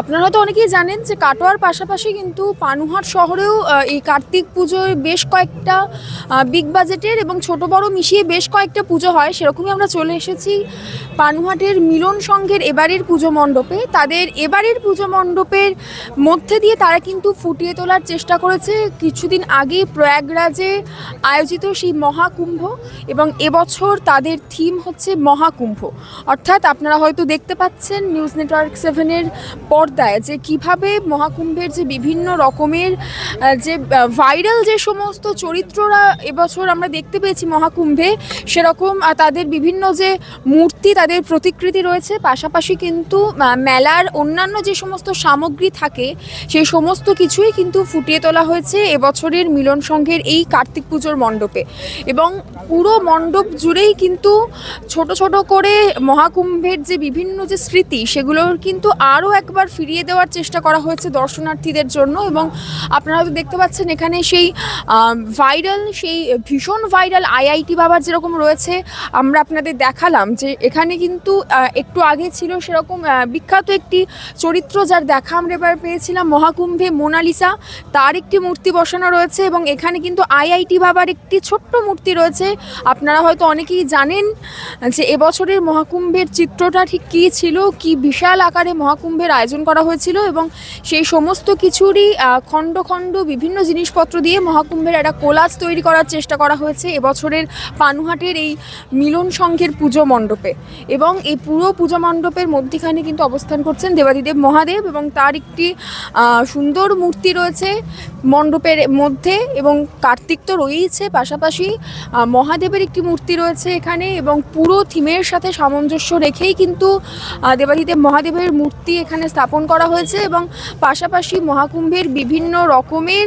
আপনারা হয়তো অনেকেই জানেন যে কাটোয়ার পাশাপাশি কিন্তু পানুহাট শহরেও এই কার্তিক পুজোয় বেশ কয়েকটা বিগ বাজেটের এবং ছোট বড় মিশিয়ে বেশ কয়েকটা পুজো হয়। সেরকমই আমরা চলে এসেছি। পানুহাটের মিলন সংঘের এবারের পুজো মণ্ডপে। তাদের এবারের পুজো মণ্ডপের মধ্যে দিয়ে তারা কিন্তু ফুটিয়ে তোলার চেষ্টা করেছে। কিছুদিন আগেই প্রয়াগরাজে আয়োজিত সেই মহাকুম্ভ এবং এবছর তাদের থিম হচ্ছে মহাকুম্ভ। অর্থাৎ আপনারা হয়তো দেখতে পাচ্ছেন নিউজ নেটওয়ার্ক সেভেনের পর্দায় যে কীভাবে মহাকুম্ভের যে বিভিন্ন রকমের যে ভাইরাল যে সমস্ত চরিত্ররা এবছর আমরা দেখতে পেয়েছি মহাকুম্ভে, সেরকম তাদের বিভিন্ন যে মূর্তি, তাদের প্রতিকৃতি রয়েছে। পাশাপাশি কিন্তু মেলার অন্যান্য যে সমস্ত সামগ্রী থাকে, সেই সমস্ত কিছুই কিন্তু ফুটিয়ে তোলা হয়েছে এবছরের মিলন সংঘের এই কার্তিক পুজোর মণ্ডপে। এবং পুরো মণ্ডপ জুড়েই কিন্তু ছোট ছোট করে মহাকুম্ভের যে বিভিন্ন যে স্মৃতি সেগুলোর কিন্তু আরও একবার ফিরিয়ে দেওয়ার চেষ্টা করা হয়েছে দর্শনার্থীদের জন্য। এবং আপনারা হয়তো দেখতে পাচ্ছেন এখানে সেই ভাইরাল, সেই ভীষণ ভাইরাল আইআইটি বাবার যেরকম রয়েছে, আমরা আপনাদের দেখালাম যে এখানে কিন্তু একটু আগে ছিল সেরকম বিখ্যাত একটি চরিত্র যার দেখা আমরা এবার পেয়েছিলাম, মহাকুম্ভে মোনালিসা। তার একটি মূর্তি বসানো রয়েছে এবং এখানে কিন্তু আইআইটি বাবার একটি ছোট্ট মূর্তি রয়েছে। আপনারা হয়তো অনেকেই জানেন যে এবছরের মহাকুম্ভের চিত্রটা ঠিক কী ছিল, কি বিশাল আকারে মহাকুম্ভের আয়োজন করা হয়েছিল এবং সেই সমস্ত কিছুরই খণ্ড খণ্ড বিভিন্ন জিনিসপত্র দিয়ে মহাকুম্ভের একটা কোলাজ তৈরি করার চেষ্টা করা হয়েছে এবছরের পানুহাটের এই মিলন সংঘের পুজো মণ্ডপে। এবং এই পুরো পূজা মণ্ডপের মধ্যিখানে কিন্তু অবস্থান করছেন দেবাদিদেব মহাদেব এবং তার একটি সুন্দর মূর্তি রয়েছে। মণ্ডপের মধ্যে এবং কার্তিক তো রয়েইছে, পাশাপাশি মহাদেবের একটি মূর্তি রয়েছে এখানে এবং পুরো থিমের সাথে সামঞ্জস্য রেখেই কিন্তু দেবাদিদেব মহাদেবের মূর্তি এখানে স্থাপন করা হয়েছে এবং পাশাপাশি মহাকুম্ভের বিভিন্ন রকমের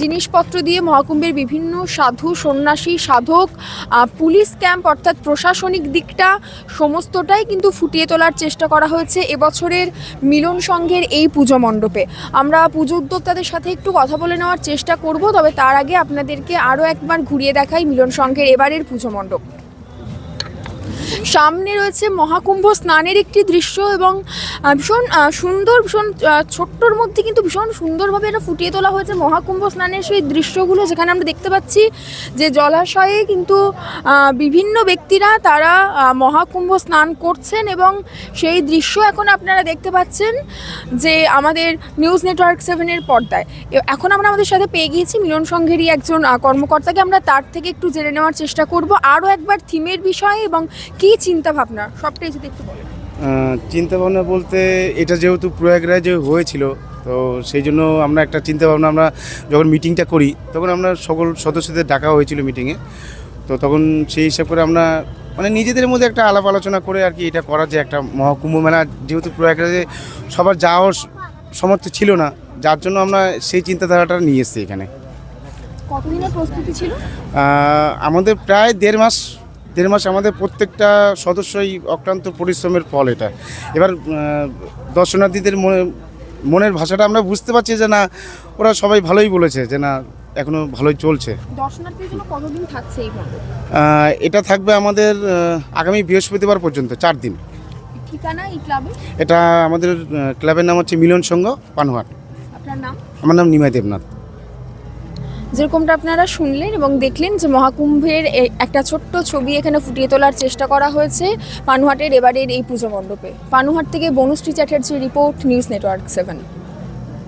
জিনিসপত্র দিয়ে মহাকুম্ভের বিভিন্ন সাধু, সন্ন্যাসী, সাধক পুলিশ ক্যাম্প অর্থাৎ প্রশাসনিক দিকটা সমস্তটাই কিন্তু ফুটিয়ে তোলার চেষ্টা করা হয়েছে এবছরের মিলন সংঘের এই পুজো মণ্ডপে। আমরা পুজো উদ্যোক্তাদের সাথে একটু কথা বলে নেওয়ার চেষ্টা করব, তবে তার আগে আপনাদেরকে আরও একবার ঘুরিয়ে দেখাই মিলন সংঘের এবারের পুজো মণ্ডপ। সামনে রয়েছে মহাকুম্ভ স্নানের একটি দৃশ্য এবং ভীষণ সুন্দর, ভীষণ ছোট্টর মধ্যে কিন্তু ভীষণ সুন্দরভাবে এটা ফুটিয়ে তোলা হয়েছে মহাকুম্ভ স্নানের সেই দৃশ্যগুলো যেখানে আমরা দেখতে পাচ্ছি যে জলাশয়ে কিন্তু বিভিন্ন ব্যক্তিরা তারা মহাকুম্ভ স্নান করছেন এবং সেই দৃশ্য এখন আপনারা দেখতে পাচ্ছেন যে আমাদের নিউজ নেটওয়ার্ক সেভেনের পর্দায়। এখন আমরা আমাদের সাথে পেয়ে গিয়েছি মিলন সংঘেরই একজন কর্মকর্তাকে। আমরা তার থেকে একটু জেনে নেওয়ার চেষ্টা করব। আরও একবার থিমের বিষয়ে এবং কী চিন্তা ভাবনা সবটাই যদি একটু বলেন। চিন্তা ভাবনা বলতে এটা যেহেতু প্রয়াগরাজে হয়েছিল তো সেই জন্য আমরা একটা চিন্তা ভাবনা আমরা যখন মিটিংটা করি তখন আমরা সকল সদস্যদের ডাকা হয়েছিল মিটিংয়ে তো তখন সেই হিসাব করে আমরা মানে নিজেদের মধ্যে একটা আলাপ আলোচনা করে আর কি এটা করা যে একটা মহাকুম্ভ মেলা। যেহেতু প্রয়াগরাজে সবার যাওয়ার সমর্থ ছিল না যার জন্য আমরা সেই চিন্তাধারাটা নিয়ে এসেছি এখানে। কতদিনের প্রস্তুতি ছিল? আমাদের প্রায় দেড় মাস দেড় মাস আমাদের প্রত্যেকটা সদস্যই অক্লান্ত পরিশ্রমের ফল এটা। এবার দর্শনার্থীদের মনে মনের ভাষাটা আমরা বুঝতে পারছি যে না ওরা সবাই ভালোই বলেছে যে না এখনও ভালোই চলছে। এটা থাকবে আমাদের আগামী বৃহস্পতিবার পর্যন্ত চার দিন। এটা আমাদের ক্লাবের নাম হচ্ছে মিলন সংঘ পানহাট। আমার নাম নিমাই দেবনাথ। যেরকমটা আপনারা শুনলেন এবং দেখলেন যে মহাকুম্ভের একটা ছোট্ট ছবি এখানে ফুটিয়ে তোলার চেষ্টা করা হয়েছে পানুহাটের এবারের এই পুজো মণ্ডপে। পানুহাট থেকে Banushri Chatterjee report, news network seven.